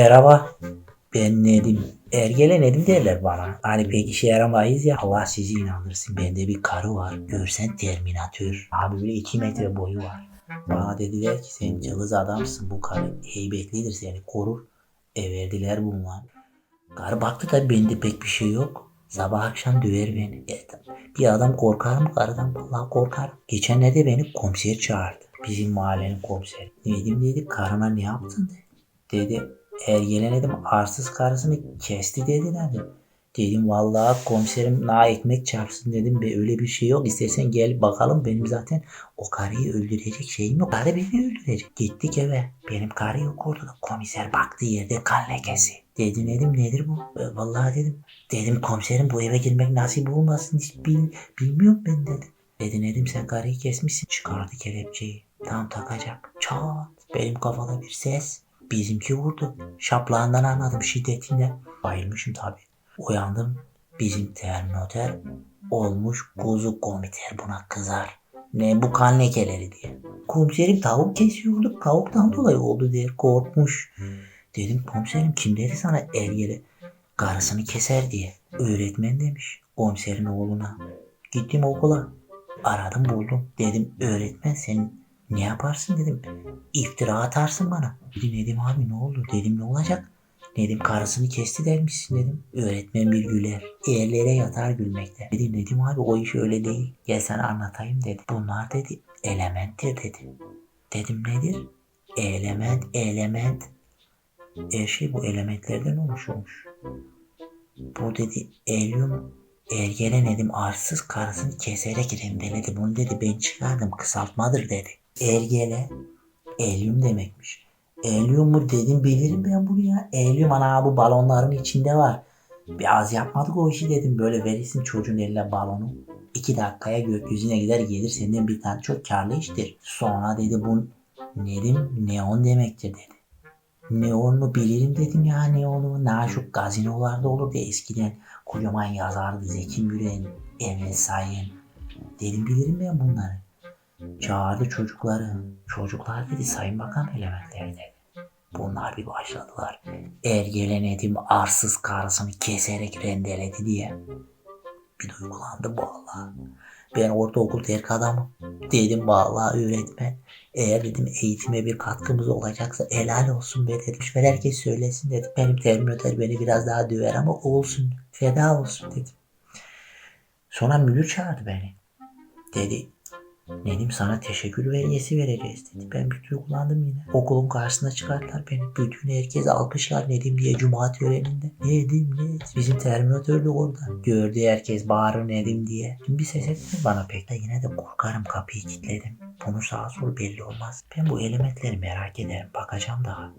Merhaba. Ben Nedim. Ergele Nedim derler bana. Hani pek işe yaramayız ya. Allah sizi inandırsın. Bende bir karı var. Görsen Terminator. Abi böyle 2 metre boyu var. Bana dediler ki sen cılız adamsın. Bu karı heybetlidir seni korur. E verdiler bunlar. Karı baktı tabii bende pek bir şey yok. Sabah akşam döver beni. E, bir adam korkar mı karıdan? Vallahi korkar. Geçenlerde beni komiser çağırdı. Bizim mahallenin komiseri. Nedim dedi karına ne yaptın dedi. Dedi ergelen dedim arsız karısını kesti dediler dedi. Dedim vallahi komiserim na ekmek çarpsın dedim. Be öyle bir şey yok. İstersen gel bakalım benim zaten o karıyı öldürecek şeyim yok. Karı beni öldürecek. Gittik eve. Benim karı yok ortada. Komiser baktı yerde kan lekesi. Dedi dedim nedir bu? E, vallahi dedim. Dedim komiserim bu eve girmek nasip olmasın hiç bil, bilmiyorum ben dedi. Dedi Nedim sen karıyı kesmişsin. Çıkardı kelepçeyi. Tam takacak. Çat. Benim kafada bir ses. Bizimki vurdu. Şaplağından anladım şiddetinden. Bayılmışım tabii. Uyandım. Bizim termometre olmuş kuzu komiter buna kızar. Ne bu kan lekeleri diye. Komiserim tavuk kesiyorduk. Tavuktan dolayı oldu diye korkmuş. Dedim komiserim kim dedi sana ergele karısını keser diye. Öğretmen demiş komiserin oğluna. Gittim okula. Aradım buldum. Dedim öğretmen sen ne yaparsın dedim. İftira atarsın bana. Dedi Nedim abi ne oldu? Dedim ne olacak? Nedim karısını kesti dermişsin dedim. Öğretmen bir güler. Yerlere yatar gülmekte. Dedi Nedim abi o iş öyle değil. Gel sana anlatayım dedi. Bunlar dedi elementtir dedi. Dedim nedir? Element, element. Her şey bu elementlerden oluşuyormuş. Bu dedi Elyum ergelen dedim arsız karısını keserek rendeledi. Bunu dedi ben çıkardım kısaltmadır dedi. Ergele Elyum demekmiş. Elyum mu dedim bilirim ben bunu ya. Elyum ana bu balonların içinde var. Biraz yapmadık o işi dedim. Böyle verirsin çocuğun eline balonu. İki dakikaya gökyüzüne gider gelir senden bir tane çok karlı iştir. Sonra dedi bu Nedim neon demektir dedi. Neon mu bilirim dedim ya neonu. Naşuk gazinolarda olurdu eskiden. Kocaman yazardı Zeki Müren, Emre Sayın. Dedim bilirim ben bunları. Çağırdı çocukları. Çocuklar dedi sayın bakan elementler dedi. Bunlar bir başladılar. Ergelen Nedim arsız karısını keserek rendeledi diye. Bir duygulandım vallahi. Ben ortaokul terk adamım. Dedim vallahi öğretmen. Eğer dedim eğitime bir katkımız olacaksa helal olsun be dedim. Ve herkes söylesin dedim. Benim terminatör beni biraz daha döver ama olsun. Feda olsun dedim. Sonra müdür çağırdı beni. Dedi Nedim sana teşekkür vergisi vereceğiz dedi. Ben bir duygulandım yine. Okulun karşısına çıkarttılar beni. Bütün herkes alkışlar Nedim diye Cuma töreninde. Nedim ne? Bizim terminatör de orada. Gördü herkes bağırır Nedim diye. Şimdi bir ses etmedi bana pek de yine de korkarım kapıyı kilitledim. Bunu sağa sol belli olmaz. Ben bu elementleri merak ederim. Bakacağım daha.